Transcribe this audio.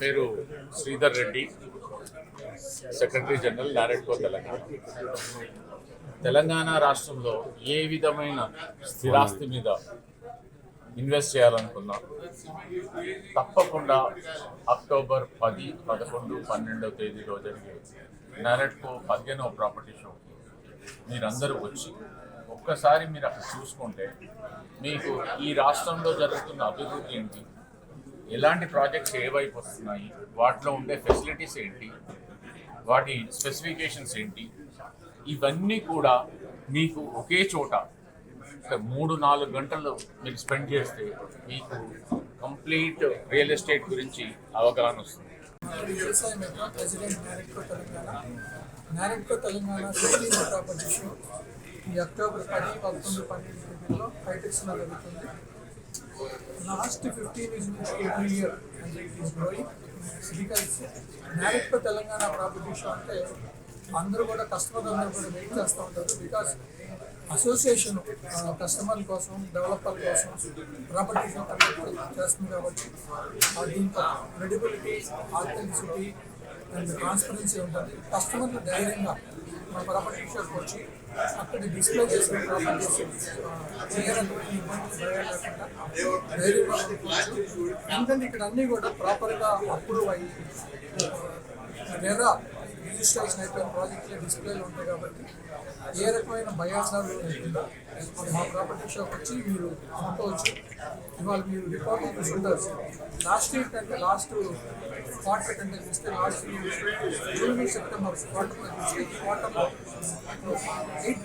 పేరు Sridhar Reddy secretary general NAREDCO Telangana. Telangana రాష్ట్రంలో ఏ విధమైన స్థిరాస్తి మీద ఇన్వెస్ట్ చేయాలనుకున్నా తప్పకుండా అక్టోబర్ పది పదకొండు పన్నెండవ తేదీలో జరిగే నారెడ్కో పదిహేనవ ప్రాపర్టీ షో మీరందరూ వచ్చి ఒక్కసారి మీరు అక్కడ చూసుకుంటే మీకు ఈ రాష్ట్రంలో జరుగుతున్న అభివృద్ధి ఏంటి? ఎలాంటి ప్రాజెక్ట్స్ ఏవైపు వస్తున్నాయి వాటిలో ఉండే ఫెసిలిటీస్ ఏంటి వాటి స్పెసిఫికేషన్స్ ఏంటి ఇవన్నీ కూడా మీకు ఒకే చోట మూడు నాలుగు గంటలు మీరు స్పెండ్ చేస్తే మీకు కంప్లీట్ రియల్ ఎస్టేట్ గురించి అవగాహన వస్తుంది నారెడ్కో తెలంగాణ నారెడ్కో తెలంగాణ ఈ అక్టోబర్ పది పంతొమ్మిది పన్నెండు తేదీల్లో హైటెక్స్లో జరుగుతుంది లాస్ట్ ఫిఫ్టీన్ ఇయర్స్ నుంచి every year and it is growing because Telangana property show అంటే అందరూ కూడా కస్టమర్ అందరూ కూడా వెయిట్ చేస్తూ ఉంటారు బికాస్ అసోసియేషన్ కస్టమర్ల కోసం డెవలపర్ కోసం ప్రాపర్టీ షో కండక్ట్ చేస్తుంది కాబట్టి ఆ దీంట్లో క్రెడిబిలిటీ ఆథెంటిసిటీ అండ్ ట్రాన్స్పరెన్సీ ఉంటుంది. కస్టమర్లు ధైర్యంగా మన ప్రాపర్టీ షోకి వచ్చి అక్కడ డిస్ప్లే చేసిన ప్రాపర్టీస్ ఏ ఇబ్బందులు లేకుండా ధైర్యంగా ఎందుకంటే ఇక్కడ అన్నీ కూడా ప్రాపర్గా అప్రూవ్ అయ్యి లేదా రిజిస్ట్రేషన్ అయిపోయిన ప్రాజెక్టులు డిస్ప్లేలు ఉంటాయి కాబట్టి ఏ రకమైన భయాసాలు లేకుండా మా ప్రాపర్టీ షాప్ వచ్చి మీరు పంపవచ్చు ఇవాళ మీరు రిపోర్ట్ చూసుకుంటారు లాస్ట్ ఇయర్ కంటే లాస్ట్ క్వార్టర్ కంటే చూస్తే లాస్ట్ జూన్ సెప్టెంబర్ క్వార్టర్ చూస్తే క్వార్టర్లో ఎయిట్